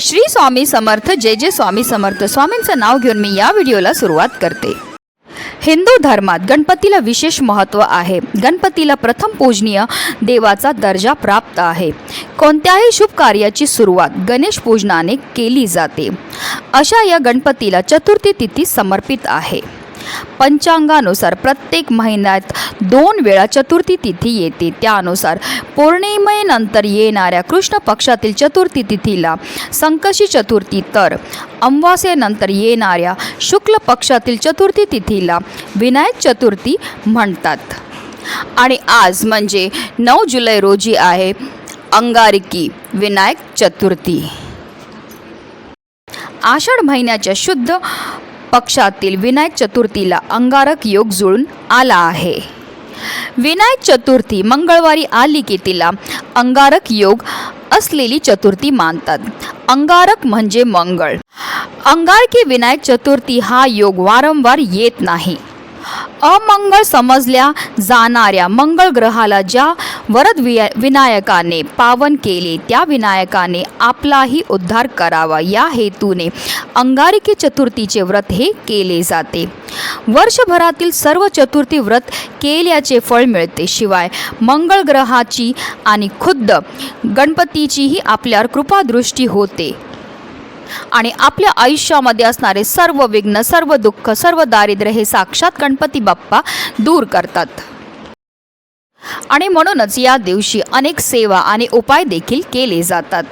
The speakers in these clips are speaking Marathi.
श्री स्वामी समर्थ जय जय स्वामी समर्थ. स्वामींचं नाव घेऊन मी या व्हिडिओला सुरुवात करते. हिंदू धर्मात गणपतीला विशेष महत्त्व आहे. गणपतीला प्रथम पूजनीय देवाचा दर्जा प्राप्त आहे. कोणत्याही शुभ कार्याची सुरुवात गणेश पूजनाने केली जाते. अशा या गणपतीला चतुर्थी तिथी समर्पित आहे. पंचांगानुसार प्रत्येक महिन्यात दोन वेळा चतुर्थी तिथी येते. त्यानुसार पौर्णिमेनंतर येणाऱ्या कृष्ण पक्षातील चतुर्थी तिथीला संकशी चतुर्थी तर अमावास्येनंतर येणाऱ्या शुक्ल पक्षातील चतुर्थी तिथीला विनायक चतुर्थी म्हणतात. आणि आज म्हणजे नऊ जुलै रोजी आहे अंगारकी विनायक चतुर्थी. आषाढ महिन्याच्या शुद्ध पक्षातील विनायक चतुर्थीला अंगारक योग जुळून आला आहे. विनायक चतुर्थी मंगळवारी आली की तिला अंगारक योग असलेली चतुर्थी मानतात. अंगारक म्हणजे मंगळ. अंगारकी विनायक चतुर्थी हा योग वारंवार येत नाही. अमंगळ समजल्या जाणाऱ्या मंगळ ग्रहाला ज्या वरद विया विनायकाने पावन केले त्या विनायकाने आपलाही उद्धार करावा. या हेतूने अंगारिकी चतुर्थीचे व्रत हे केले जाते. वर्षभरातील सर्व चतुर्थी व्रत केल्याचे फळ मिळते. शिवाय मंगळ ग्रहाची आणि खुद्द गणपतीचीही आपल्यावर कृपादृष्टी होते. आणि आपल्या आयुष्यामध्ये असणारे सर्व विघ्न सर्व दुःख सर्व दारिद्र्य हे साक्षात गणपती बाप्पा दूर करतात. आणि म्हणूनच या दिवशी अनेक सेवा आणि उपाय देखील केले जातात.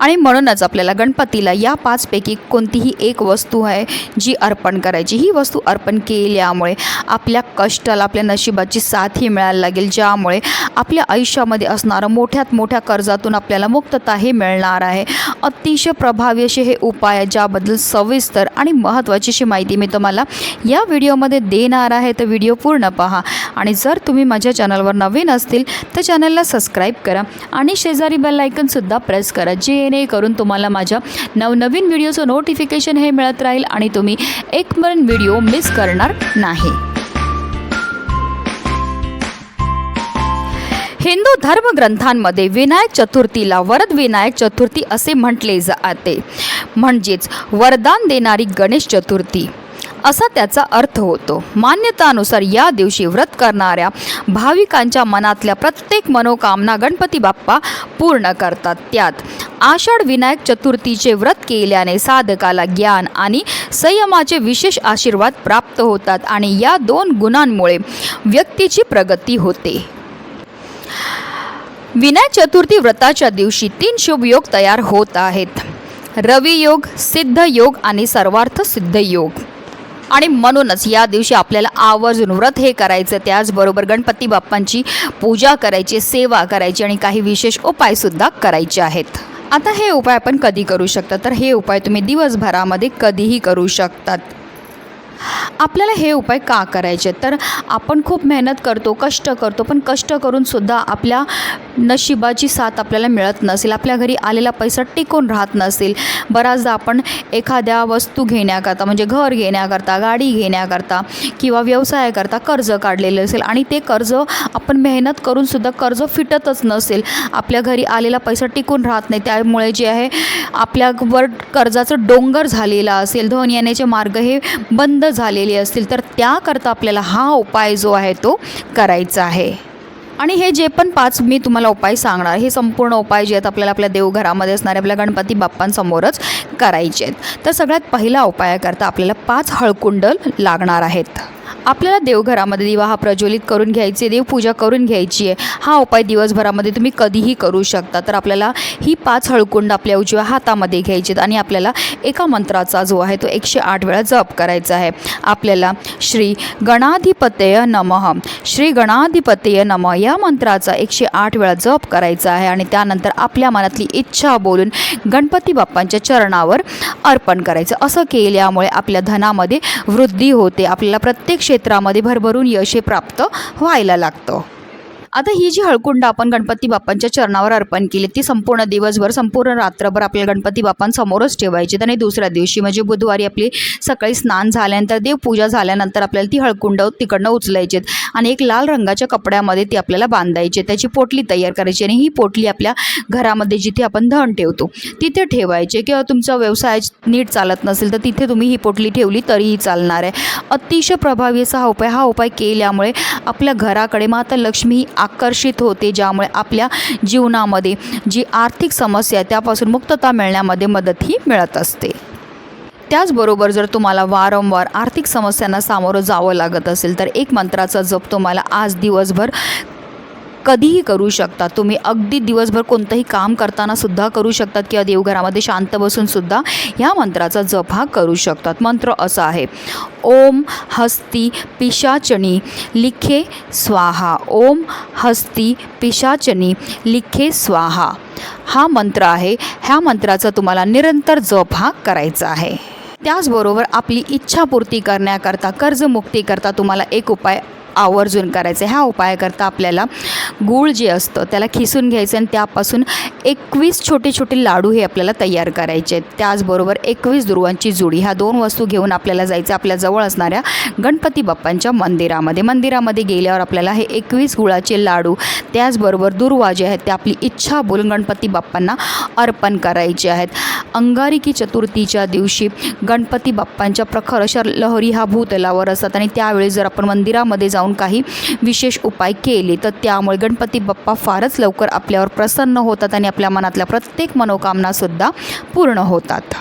आणि म्हणूनच आपल्याला गणपतीला या पाचपैकी कोणतीही एक वस्तू आहे जी अर्पण करायची. ही वस्तू अर्पण केल्यामुळे आपल्या कष्टाला आपल्या नशिबाची साथही मिळायला लागेल ज्यामुळे आपल्या आयुष्यामध्ये असणारं मोठ्यात मोठ्या कर्जातून आपल्याला मुक्तता हे मिळणार आहे. अतिशय प्रभावी असे हे उपाय आहे ज्याबद्दल सविस्तर आणि महत्त्वाची अशी माहिती मी तुम्हाला या व्हिडिओमध्ये देणार आहे. तर व्हिडिओ पूर्ण पहा आणि जर तुम्ही माझ्या चॅनलवर नवीन असतील तर चॅनलला सबस्क्राईब करा आणि शेजारी बेल आयकनसुद्धा प्रेस करा जे जेणेकरून तुम्हाला माझ्या नवनवीन व्हिडिओचं नोटिफिकेशन हे मिळत राहील आणि तुम्ही एक पण व्हिडिओ मिस करणार नाही. हिंदू धर्मग्रंथांमध्ये विनायक चतुर्थीला वरद विनायक चतुर्थी असे म्हटले जाते. म्हणजेच वरदान देणारी गणेश चतुर्थी. असा त्याचा अर्थ होतो. मान्यतानुसार या दिवशी व्रत करणाऱ्या भाविकांच्या मनातल्या प्रत्येक मनोकामना गणपती बाप्पा पूर्ण करतात. त्यात आषाढ विनायक चतुर्थीचे व्रत केल्याने साधकाला ज्ञान आणि संयमाचे विशेष आशीर्वाद प्राप्त होतात आणि या दोन गुणांमुळे व्यक्तीची प्रगती होते. विनायक चतुर्थी व्रताच्या दिवशी तीन शुभ योग तयार होत आहेत. रवियोग सिद्ध योग आणि सर्वार्थ सिद्ध योग. आणि म्हणूनच या दिवशी आपल्याला आवर्जून व्रत हे करायचं त्याचबरोबर गणपती बाप्पांची पूजा करायची सेवा करायची आणि काही विशेष उपायसुद्धा करायचे आहेत. आता हे उपाय आपण कधी करू शकता? तर हे उपाय तुम्ही दिवसभरामध्ये कधीही करू शकतात. आपल्याला हे उपाय का करायचे? तर आपण खूप मेहनत करतो कष्ट करतो पण कष्ट करूनसुद्धा आपल्या नशिबाची साथ आपल्याला मिळत नसेल आपल्या घरी आलेला पैसा टिकून राहत नसेल. बऱ्याचदा आपण एखाद्या वस्तू घेण्याकरता म्हणजे घर घेण्याकरता गाडी घेण्याकरता किंवा व्यवसायाकरता कर्ज काढलेलं असेल आणि ते कर्ज आपण मेहनत करूनसुद्धा कर्ज फिटतच नसेल आपल्या घरी आलेला पैसा टिकून राहत नाही. त्यामुळे जे आहे आपल्यावर कर्जाचं डोंगर झालेला असेल धन येण्याचे मार्ग हे बंद झालेली असतील तर त्याकरता आपल्याला हा उपाय जो आहे तो करायचा आहे. आणि हे जे पण पाच मी तुम्हाला उपाय सांगणार हे संपूर्ण उपाय जे आहेत आपल्याला आपल्या देवघरामध्ये असणारे आपल्या गणपती बाप्पांसमोरच करायचे आहेत. तर सगळ्यात पहिला उपायाकरता आपल्याला पाच हळकुंडल लागणार आहेत. आपल्याला देवघरामध्ये दिवा हा प्रज्वलित करून घ्यायचे देवपूजा करून घ्यायची आहे. हा उपाय दिवसभरामध्ये तुम्ही कधीही करू शकता. तर आपल्याला ही पाच हळकुंड आपल्या उजव्या हातामध्ये घ्यायची आहेत आणि आपल्याला एका मंत्राचा जो आहे तो एकशे आठ वेळा जप करायचा आहे. आपल्याला श्री गणाधिपतय नमः श्री गणाधिपतय नम या मंत्राचा एकशे आठ वेळा जप करायचा आहे आणि त्यानंतर आपल्या मनातली इच्छा बोलून गणपती बाप्पांच्या चरणावर अर्पण करायचं. असं केल्यामुळे आपल्या धनामध्ये वृद्धी होते. आपल्याला प्रत्येक क्षेत्रामध्ये भरभरून यश प्राप्त व्हायला लागतं. आता ही जी हळकुंड आपण गणपती बाप्पांच्या चरणावर अर्पण केली ती संपूर्ण दिवसभर संपूर्ण रात्रभर आपल्याला गणपती बाप्पांसमोरच ठेवायची. आणि दुसऱ्या दिवशी म्हणजे बुधवारी आपली सकाळी स्नान झाल्यानंतर देवपूजा झाल्यानंतर आपल्याला ती हळकुंड तिकडनं उचलायची आणि एक लाल रंगाच्या कपड्यामध्ये ती आपल्याला बांधायची त्याची पोटली तयार करायची आणि ही पोटली आपल्या घरामध्ये जिथे आपण धन ठेवतो तिथे ठेवायचे किंवा तुमचा व्यवसाय नीट चालत नसेल तर तिथे तुम्ही ही पोटली ठेवली तरीही चालणार आहे. अतिशय प्रभावी असा हा उपाय हा उपाय केल्यामुळे आपल्या घराकडे माता लक्ष्मी आकर्षित होते ज्यामुळे आपल्या जीवनामध्ये जी आर्थिक समस्या त्यापासून मुक्तता मिळण्यामध्ये मदतही मिळत असते. त्याचबरोबर जर तुम्हाला वारंवार आर्थिक समस्यांना सामोरं जावं लागत असेल तर एक मंत्राचा जप तुम्हाला आज दिवसभर कधीही करू शकता. तुम्ही अगदी दिवसभर कोणतंही काम करताना सुद्धा करू शकतात किंवा देवघरामध्ये शांत बसून सुद्धा ह्या मंत्राचा जप हा करू शकतात. मंत्र असा आहे ओम हस्ती पिशाचनी लिखे स्वाहा. ओम हस्ती पिशाचनी लिखे स्वाहा. हा मंत्र आहे. ह्या मंत्राचा तुम्हाला निरंतर जप हा करायचा आहे. त्याचबरोबर आपली इच्छापूर्ती करण्याकरता कर्जमुक्तीकरता तुम्हाला एक उपाय आवर्जून करायचं. आहे ह्या उपायाकरता आपल्याला गूळ जे असतं त्याला खिसून घ्यायचं आणि त्यापासून एकवीस छोटे छोटे लाडू हे आपल्याला तयार करायचे. आहेत त्याचबरोबर एकवीस दुर्वांची जुडी ह्या दोन वस्तू घेऊन आपल्याला जायचं आपल्या जवळ असणाऱ्या गणपती बाप्पांच्या मंदिरामध्ये. मंदिरामध्ये गेल्यावर आपल्याला हे एकवीस गुळाचे लाडू त्याचबरोबर दुर्वा जे आहेत ते आपली इच्छा बोलून गणपती बाप्पांना अर्पण करायचे आहेत. अंगारिकी चतुर्थीच्या दिवशी गणपती बाप्पांच्या प्रखर अशा लहरी हा भूतलावर असतात आणि त्यावेळी जर आपण मंदिरामध्ये जाऊन काही विशेष उपाय केले. तर त्यामुळे गणपती बाप्पा फारच लवकर आपल्यावर प्रसन्न होतात आणि आपल्या मनातल्या प्रत्येक मनोकामनासुद्धा पूर्ण होतात.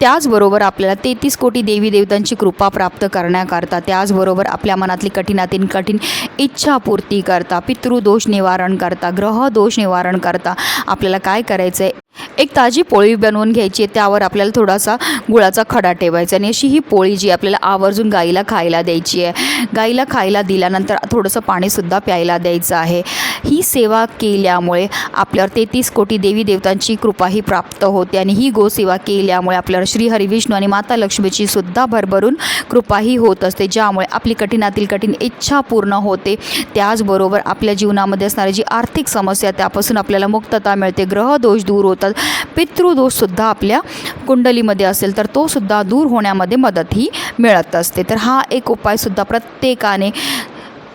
त्याचबरोबर आपल्याला तेहतीस कोटी देवी देवतांची कृपा प्राप्त करण्याकरता त्याचबरोबर आपल्या मनातली कठीणातील कठीण इच्छापूर्ती करता पितृदोष निवारण करता ग्रहदोष निवारण करता आपल्याला काय करायचं आहे एक ताजी पोळी बनवून घ्यायची आहे त्यावर आपल्याला थोडासा गुळाचा खडा ठेवायचा आणि अशी ही पोळी जी आपल्याला आवर्जून गाईला खायला द्यायची आहे. गाईला खायला दिल्यानंतर थोडंसं पाणीसुद्धा प्यायला द्यायचं आहे. ही सेवा केल्यामुळे आपल्यावर तेहतीस कोटी देवी देवतांची कृपाही प्राप्त होते आणि ही गोसेवा केल्यामुळे आपल्यावर श्री हरिविष्णू आणि माता लक्ष्मीची सुद्धा भरभरून कृपाही होत असते ज्यामुळे आपली कठीणातील कठीण इच्छा पूर्ण होते. त्याचबरोबर आपल्या जीवनामध्ये असणारी जी आर्थिक समस्या त्यापासून आपल्याला मुक्तता मिळते ग्रहदोष दूर होतात. पितृदोषसुद्धा आपल्या कुंडलीमध्ये असेल तर तो सुद्धा दूर होण्यामध्ये मदतही मिळत असते. तर हा एक उपायसुद्धा प्रत्येकाने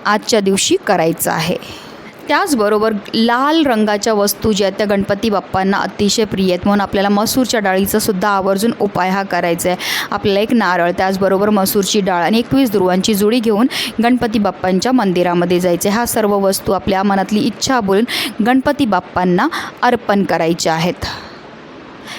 आजच्या दिवशी करायचा आहे. त्याचबरोबर लाल रंगाच्या वस्तू ज्या आहेत त्या गणपती बाप्पांना अतिशय प्रिय आहेत. म्हणून आपल्याला मसूरच्या डाळीचा सुद्धा आवर्जून उपाय हा करायचा आहे. आपल्याला एक नारळ त्याचबरोबर मसूरची डाळ आणि एकवीस दुर्वांची जुडी घेऊन गणपती बाप्पांच्या मंदिरामध्ये जायचे ह्या सर्व वस्तू आपल्या मनातली इच्छा बोलून गणपती बाप्पांना अर्पण करायच्या आहेत.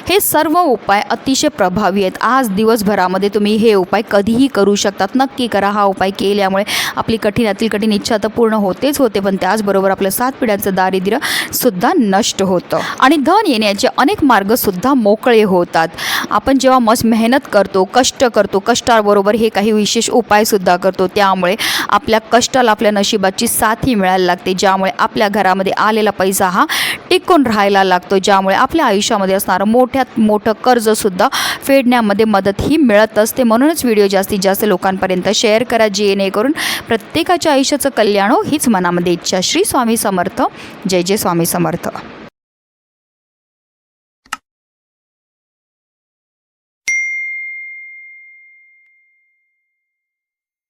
हे सर्व उपाय अतिशय प्रभावी आहेत. आज दिवसभरामध्ये तुम्ही हे उपाय कधीही करू शकतात. नक्की करा. हा उपाय केल्यामुळे आपली कठीणातील कठीण इच्छा तर पूर्ण होतेच होते पण त्याचबरोबर आपलं सात पिढ्यांचं दारिद्र्य सुद्धा नष्ट होतं. आणि धन येण्याचे अनेक मार्गसुद्धा मोकळे होतात. आपण जेव्हा मस्त मेहनत करतो कष्ट करतो कष्टाबरोबर हे काही विशेष उपायसुद्धा करतो त्यामुळे आपल्या कष्टाला आपल्या नशिबाची साथी मिळायला लागते ज्यामुळे आपल्या घरामध्ये आलेला पैसा हा टिकून राहायला लागतो ज्यामुळे आपल्या आयुष्यामध्ये असणारं मोठ्यात मोठं कर्जसुद्धा फेडण्यामध्ये मदत ही मिळत असते. म्हणूनच व्हिडिओ जास्तीत जास्त लोकांपर्यंत शेअर करा जेणेकरून प्रत्येकाच्या आयुष्याचं कल्याण हो हीच मनामध्ये इच्छा. श्री स्वामी समर्थ. जय जय स्वामी समर्थ.